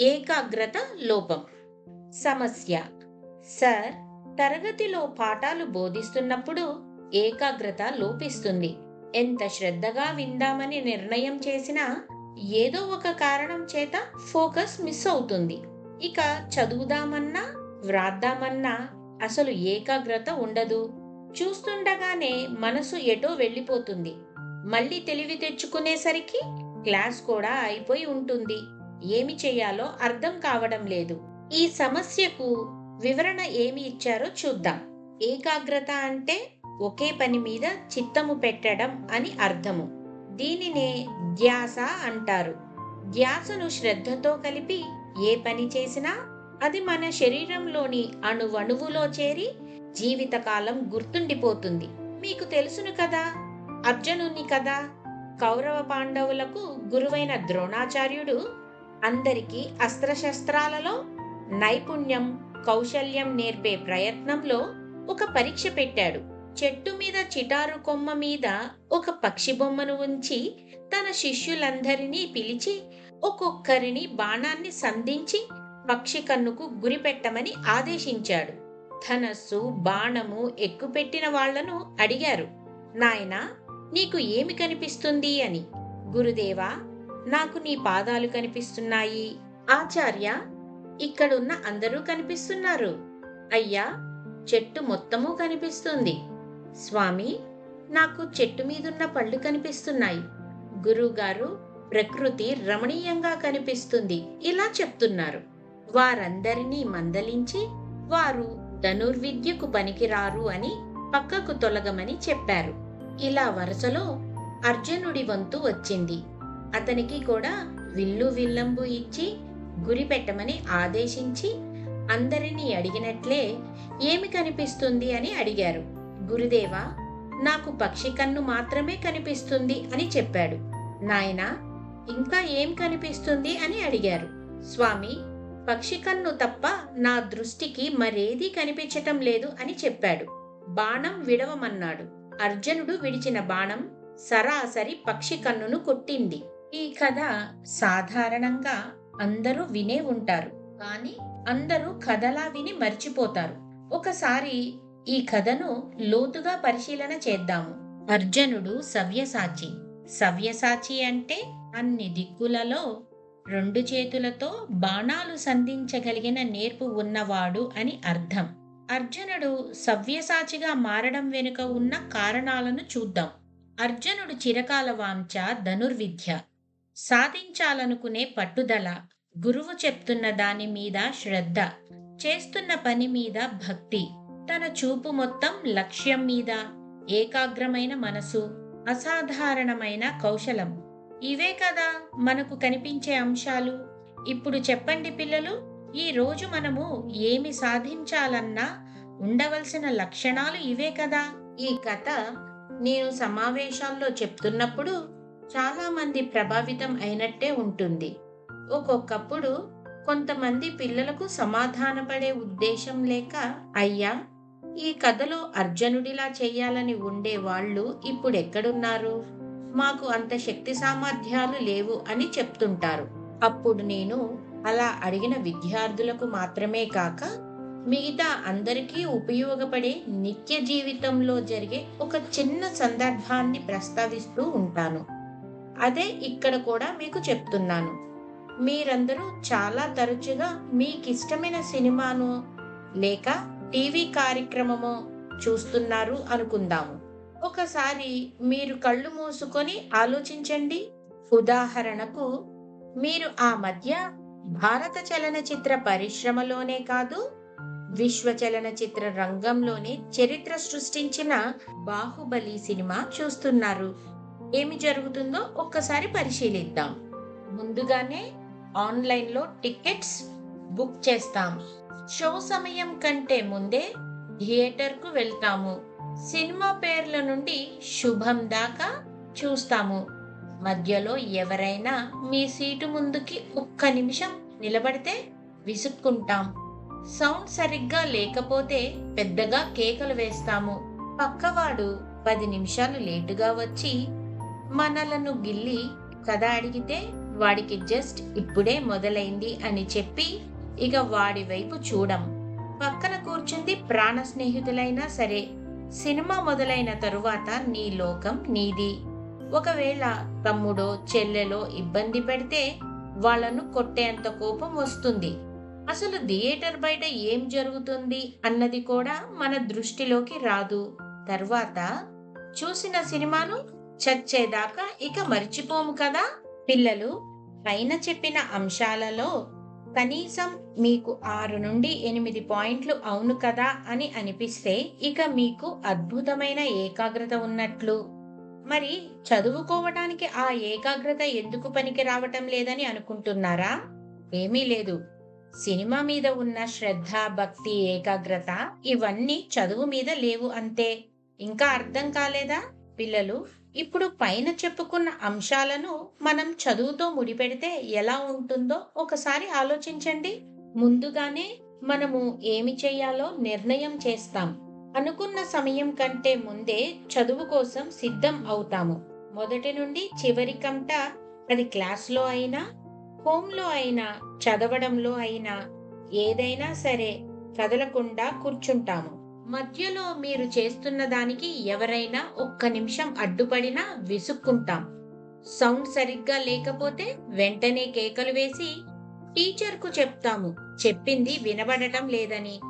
ఏకాగ్రత లోపం. సమస్య. సార్ తరగతిలో పాఠాలు బోధిస్తున్నప్పుడు ఏకాగ్రత లోపిస్తుంది. ఎంత శ్రద్ధగా విందామని నిర్ణయం చేసినా ఏదో ఒక కారణం చేత ఫోకస్ మిస్ అవుతుంది. ఇక చదువుదామన్నా వ్రాద్దామన్నా అసలు ఏకాగ్రత ఉండదు. చూస్తుండగానే మనసు ఎటో వెళ్ళిపోతుంది. మళ్ళీ తెలివి తెచ్చుకునేసరికి క్లాస్ కూడా అయిపోయి ఉంటుంది. ఏమి చేయాలో అర్థం కావడం లేదు. ఈ సమస్యకు వివరణ ఏమి ఇచ్చారో చూద్దాం. ఏకాగ్రత అంటే ఒకే పని మీద చిత్తము పెట్టడం అని అర్థము. దీనినే ధ్యాస అంటారు. ధ్యాసను శ్రద్ధతో కలిపి ఏ పని చేసినా అది మన శరీరంలోని అణువణువులో చేరి జీవితకాలం గుర్తుండిపోతుంది. మీకు తెలుసును కదా? అర్జునుని కదా? కౌరవ పాండవులకు గురువైన ద్రోణాచార్యుడు అందరికీ అస్త్రశస్త్రాలలో నైపుణ్యం కౌశల్యం నేర్పే ప్రయత్నంలో ఒక పరీక్ష పెట్టాడు. చెట్టు మీద చిటారు కొమ్మ మీద ఒక పక్షి బొమ్మను ఉంచి తన శిష్యులందరినీ పిలిచి ఒక్కొక్కరిని బాణాన్ని సంధించి పక్షి కన్నుకు గురిపెట్టమని ఆదేశించాడు. ధనస్సు బాణము ఎక్కుపెట్టిన వాళ్ళను అడిగారు. నాయనా నీకు ఏమి కనిపిస్తుంది? అని. గురుదేవా నాకు నీ పాదాలు కనిపిస్తున్నాయి. ఆచార్య ఇక్కడున్న అందరూ కనిపిస్తున్నారు. అయ్యా చెట్టు మొత్తము కనిపిస్తుంది. స్వామి నాకు చెట్టు మీదున్న పళ్ళు కనిపిస్తున్నాయి. గురువుగారు ప్రకృతి రమణీయంగా కనిపిస్తుంది. ఇలా చెప్తున్నారు. వారందరినీ మందలించి వారు ధనుర్విద్యకు పనికిరారు అని పక్కకు తొలగమని చెప్పారు. ఇలా వరుసలో అర్జునుడి వంతు వచ్చింది. అతనికి కూడా విల్లు విల్లంబు ఇచ్చి గురి పెట్టమని ఆదేశించి అందరినీ అడిగినట్లే ఏమి కనిపిస్తుంది అని అడిగారు. గురుదేవా నాకు పక్షి కన్ను మాత్రమే కనిపిస్తుంది అని చెప్పాడు. నాయనా ఇంకా ఏం కనిపిస్తుంది అని అడిగారు. స్వామి పక్షి కన్ను తప్ప నా దృష్టికి మరేదీ కనిపించటం లేదు అని చెప్పాడు. బాణం విడవమన్నాడు. అర్జునుడు విడిచిన బాణం సరాసరి పక్షి కన్నును కొట్టింది. ఈ కథ సాధారణంగా అందరూ వినే ఉంటారు కానీ అందరూ కథలా విని మర్చిపోతారు. ఒకసారి ఈ కథను లోతుగా పరిశీలన చేద్దాము. అర్జునుడు సవ్యసాచి. సవ్యసాచి అంటే అన్ని దిక్కులలో రెండు చేతులతో బాణాలు సంధించగలిగిన నేర్పు ఉన్నవాడు అని అర్థం. అర్జునుడు సవ్యసాచిగా మారడం వెనుక ఉన్న కారణాలను చూద్దాం. అర్జునుడు చిరకాల వాంఛ ధనుర్విద్య. సాధించాలనుకునే పట్టుదల గురువు చెప్తున్న దాని మీద శ్రద్ధ చేస్తున్న పని మీద భక్తి తన చూపు మొత్తం లక్ష్యం మీద ఏకాగ్రమైన మనసు అసాధారణమైన కౌశలం. ఇవే కదా మనకు కనిపించే అంశాలు. ఇప్పుడు చెప్పండి పిల్లలు ఈ రోజు మనము ఏమి సాధించాలన్నా ఉండవలసిన లక్షణాలు ఇవే కదా. ఈ కథ నేను సమావేశాల్లో చెప్తున్నప్పుడు చాలామంది ప్రభావితం అయినట్టే ఉంటుంది. ఒక్కొక్కప్పుడు కొంతమంది పిల్లలకు సమాధానపడే ఉద్దేశం లేక అయ్యా ఈ కథలో అర్జునుడిలా చేయాలని ఉండే వాళ్ళు ఇప్పుడు ఎక్కడున్నారు మాకు అంత శక్తి సామర్థ్యాలు లేవు అని చెప్తుంటారు. అప్పుడు నేను అలా అడిగిన విద్యార్థులకు మాత్రమే కాక మిగతా అందరికీ ఉపయోగపడే నిత్య జీవితంలో జరిగే ఒక చిన్న సందర్భాన్ని ప్రస్తావిస్తూ ఉంటాను. అదే ఇక్కడ కూడా మీకు చెప్తున్నాను. మీరందరూ చాలా తరచుగా మీకిష్టమైన సినిమాను లేక టీవీ కార్యక్రమము చూస్తున్నారు అనుకుందాము. ఒకసారి మీరు కళ్ళు మూసుకొని ఆలోచించండి. ఉదాహరణకు మీరు ఆ మధ్య భారత చలనచిత్ర పరిశ్రమలోనే కాదు విశ్వ చలనచిత్ర రంగంలోనే చరిత్ర సృష్టించిన బాహుబలి సినిమా చూస్తున్నారు. ఏమి జరుగుతుందో ఒక్కసారి పరిశీలిద్దాం. ముందుగానే ఆన్లైన్లో టికెట్స్ బుక్ చేస్తాం. షో సమయం కంటే ముందే థియేటర్కు వెళ్తాము. సినిమా పేర్ల నుండి శుభం దాకా చూస్తాము. మధ్యలో ఎవరైనా మీ సీటు ముందుకి ఒక్క నిమిషం నిలబడితే విసుక్కుంటాం. సౌండ్ సరిగ్గా లేకపోతే పెద్దగా కేకలు వేస్తాము. పక్కవాడు పది నిమిషాలు లేటుగా వచ్చి మనలను గిల్లి కథ అడిగితే వాడికి జస్ట్ ఇప్పుడే మొదలైంది అని చెప్పి ఇక వాడి వైపు చూడం. పక్కన కూర్చుంది ప్రాణ స్నేహితులైనా సరే. సినిమా మొదలైన తరువాత నీ లోకం నీది. ఒకవేళ తమ్ముడో చెల్లెలో ఇబ్బంది పెడితే వాళ్ళను కొట్టేంత కోపం వస్తుంది. అసలు థియేటర్ బయట ఏం జరుగుతుంది అన్నది కూడా మన దృష్టిలోకి రాదు. తర్వాత చూసిన సినిమాను చచ్చేదాకా ఇక మర్చిపోము కదా? పిల్లలు పైన చెప్పిన అంశాలలో కనీసం మీకు ఆరు నుండి ఎనిమిది పాయింట్లు అవును కదా అని అనిపిస్తే ఇక మీకు అద్భుతమైన ఏకాగ్రత ఉన్నట్లు. మరి చదువుకోవటానికి ఆ ఏకాగ్రత ఎందుకు పనికి రావటం లేదని అనుకుంటున్నారా? ఏమీ లేదు. సినిమా మీద ఉన్న శ్రద్ధ భక్తి ఏకాగ్రత ఇవన్నీ చదువు మీద లేవు అంతే. ఇంకా అర్థం కాలేదా? పిల్లలు ఇప్పుడు పైన చెప్పుకున్న అంశాలను మనం చదువుతో ముడిపెడితే ఎలా ఉంటుందో ఒకసారి ఆలోచించండి. ముందుగానే మనము ఏమి చేయాలో నిర్ణయం చేస్తాం. అనుకున్న సమయం కంటే ముందే చదువు కోసం సిద్ధం అవుతాము. మొదటి నుండి చివరికంట అది క్లాస్లో అయినా హోంలో అయినా చదవడంలో అయినా ఏదైనా సరే కదలకుండా కూర్చుంటాము. మధ్యలో మీరు చేస్తున్న దానికి ఎవరైనా ఒక్క నిమిషం అడ్డుపడినా విసుక్కుంటాం. సౌండ్ సరిగ్గా లేకపోతే వెంటనే కేకలు వేసి టీచర్కు చెప్తాము. చెప్పింది వినబడటం లేదని.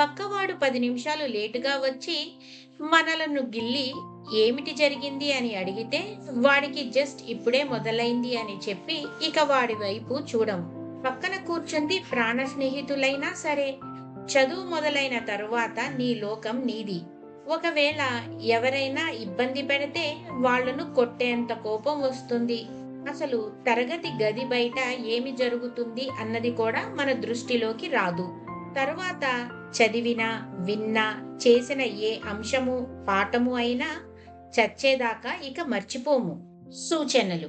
పక్కవాడు పది నిమిషాలు లేటుగా వచ్చి మనలను గిల్లి ఏమిటి జరిగింది అని అడిగితే వాడికి జస్ట్ ఇప్పుడే మొదలైంది అని చెప్పి ఇక వాడి వైపు చూడం పక్కన కూర్చుంది ప్రాణ స్నేహితులైనా సరే. చదువు మొదలైన తరువాత నీ లోకం నీది. ఒకవేళ ఎవరైనా ఇబ్బంది పెడితే వాళ్ళను కొట్టేంత కోపం వస్తుంది. అసలు తరగతి గది బయట ఏమి జరుగుతుంది అన్నది కూడా మన దృష్టిలోకి రాదు. తరువాత చదివిన విన్నా చేసిన ఏ అంశము పాఠము అయినా చచ్చేదాకా ఇక మర్చిపోము. సూచనలు.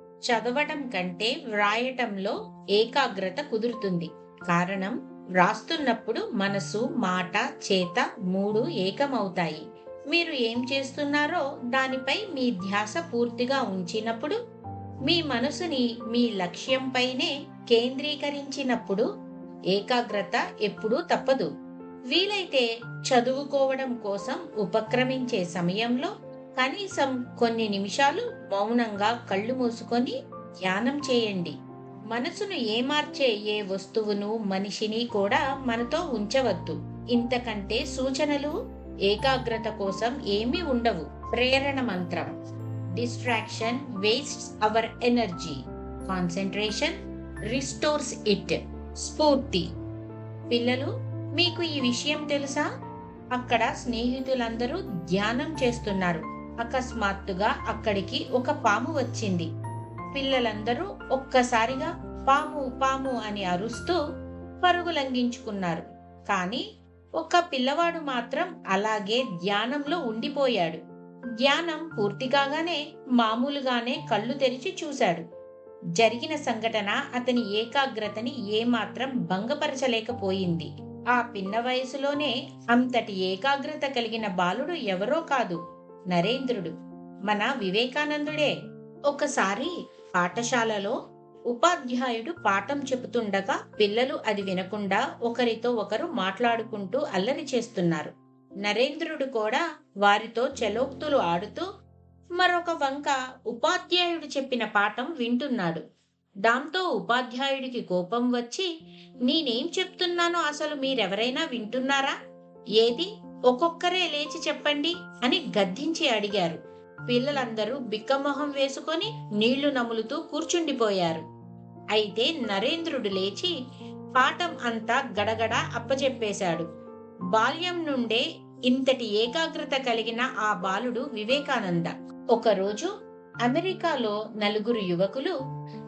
చదవటం కంటే వ్రాయటంలో ఏకాగ్రత కుదురుతుంది. కారణం వ్రాస్తున్నప్పుడు మనసు మాట చేత మూడు ఏకమవుతాయి. మీరు ఏం చేస్తున్నారో దానిపై మీ ధ్యాస పూర్తిగా ఉంచినప్పుడు మీ మనసుని మీ లక్ష్యంపైనే కేంద్రీకరించినప్పుడు ఏకాగ్రత ఎప్పుడూ తప్పదు. వీలైతే చదువుకోవడం కోసం ఉపక్రమించే సమయంలో కనీసం కొన్ని నిమిషాలు మౌనంగా కళ్ళు మూసుకొని ధ్యానం చేయండి. మనసును ఏమార్చే ఏ వస్తువును మనిషిని కూడా మనతో ఉంచవద్దు. ఇంతకంటే సూచనలు ఏకాగ్రత కోసం ఏమీ ఉండవు. ప్రేరణ మంత్రం. Distraction wastes our energy concentration restores it స్ఫూర్తి పిల్లలు మీకు ఈ విషయం తెలుసా? అక్కడ స్నేహితులందరూ ధ్యానం చేస్తున్నారు. అకస్మాత్తుగా అక్కడికి ఒక పాము వచ్చింది. పిల్లలందరూ ఒక్కసారిగా పాము పాము అని అరుస్తూ పరుగులంఘించుకున్నారు కానీ ఒక పిల్లవాడు మాత్రం అలాగే ధ్యానంలో ఉండిపోయాడు. ధ్యానం పూర్తి కాగానే మామూలుగానే కళ్ళు తెరిచి చూశాడు. జరిగిన సంఘటన అతని ఏకాగ్రతని ఏమాత్రం భంగపరచలేకపోయింది. ఆ పిన్న వయసులోనే అంతటి ఏకాగ్రత కలిగిన బాలుడు ఎవరో కాదు. నరేంద్రుడు. మన వివేకానందుడే. ఒకసారి పాఠశాలలో ఉపాధ్యాయుడు పాఠం చెబుతుండగా పిల్లలు అది వినకుండా ఒకరితో ఒకరు మాట్లాడుకుంటూ అల్లరి చేస్తున్నారు. నరేంద్రుడు కూడా వారితో చలోక్తులు ఆడుతూ మరొక వంక ఉపాధ్యాయుడు చెప్పిన పాఠం వింటున్నాడు. దాంతో ఉపాధ్యాయుడికి కోపం వచ్చి నేనేం చెప్తున్నానో అసలు మీరెవరైనా వింటున్నారా? ఏది? ఒక్కొక్కరే లేచి చెప్పండి అని గద్దించి అడిగారు. పిల్లలందరూ బిక్కమొహం వేసుకొని నీళ్ళు నములుతూ కూర్చుండిపోయారు. అయితే నరేంద్రుడు లేచి పాఠం అంతా గడగడ అప్పచెప్పేశాడు బాల్యం నుండే ఇంతటి ఏకాగ్రత కలిగిన ఆ బాలుడు వివేకానంద. ఒకరోజు అమెరికాలో నలుగురు యువకులు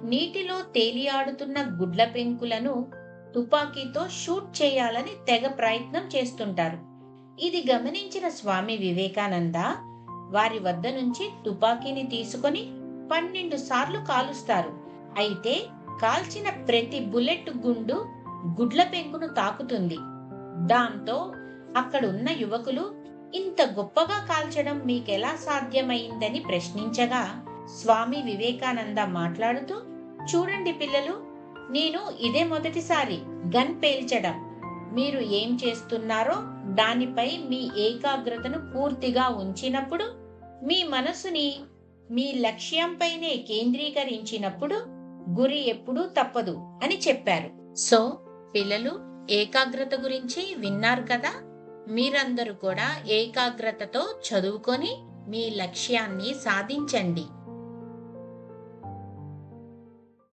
నీటిలో తేలియాడుతున్న గుడ్ల పెంకులను తుపాకీతో షూట్ చేయాలని తెగ ప్రయత్నం చేస్తుంటారు. ఇది గమనించిన స్వామి వివేకానంద వారి వద్ద నుంచి తుపాకీని తీసుకొని పన్నెండు సార్లు కాలుస్తారు. అయితే కాల్చిన ప్రతి బుల్లెట్ గుండు గుడ్ల పెంకును తాకుతుంది. దాంతో అక్కడున్న యువకులు ఇంత గొప్పగా కాల్చడం మీకెలా సాధ్యమైందని ప్రశ్నించగా స్వామి వివేకానంద మాట్లాడుతూ చూడండి పిల్లలు నేను ఇదే మొదటిసారి గన్ పేల్చడం. మీరు ఏం చేస్తున్నారో దానిపై మీ ఏకాగ్రతను పూర్తిగా ఉంచినప్పుడు మీ మనసుని మీ లక్ష్యంపైనే కేంద్రీకరించినప్పుడు గురి ఎప్పుడూ తప్పదు అని చెప్పారు. సో పిల్లలు ఏకాగ్రత గురించి విన్నారు కదా? మీరందరూ కూడా ఏకాగ్రతతో చదువుకొని మీ లక్ష్యాన్ని సాధించండి.